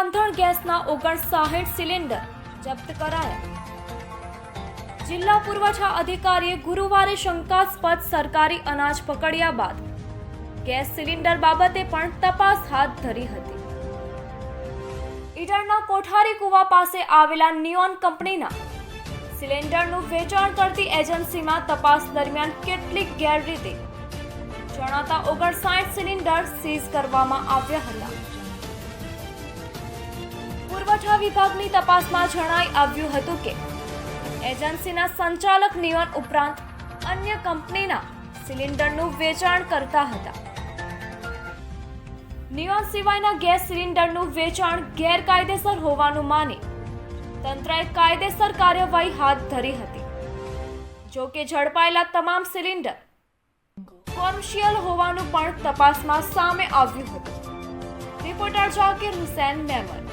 રાંધણ ગેસના ઓગણસાઠ સિલિન્ડર જપ્ત કરાયા. જિલ્લા પુરવઠા અધિકારીએ ગુરુવારે શંકાસ્પદ સરકારી અનાજ પકડ્યા બાદ ગેસ સિલિન્ડર બાબતે પણ તપાસ હાથ ધરી હતી. ઈડરના કોઠારી કુવા પાસે આવેલા નિયોન કંપનીના સિલિન્ડરનું વેચાણ કરતી એજન્સીમાં તપાસ દરમિયાન કેટલીક ગેરરીતિ જણાતા ઓગણસાઠ સિલિન્ડર સીઝ કરવામાં આવ્યા હતા. પુરવઠા વિભાગની તપાસમાં જણાઈ આવ્યું હતું કે એજન્સીના સંચાલક નિયોન ઉપરાંત અન્ય કંપનીના સિલિન્ડરનું વેચાણ કરતા હતા. નિયોન સિવાયના ગેસ સિલિન્ડરનું વેચાણ ગેરકાયદેસર હોવાનું માની તંત્રએ કાયદેસર કાર્યવાહી હાથ ધરી હતી. જો કે ઝડપાયેલા તમામ સિલિન્ડર કોમર્શિયલ હોવાનું પણ તપાસમાં સામે આવ્યું હતું. રિપોર્ટર જાકીર હુસેન મેમન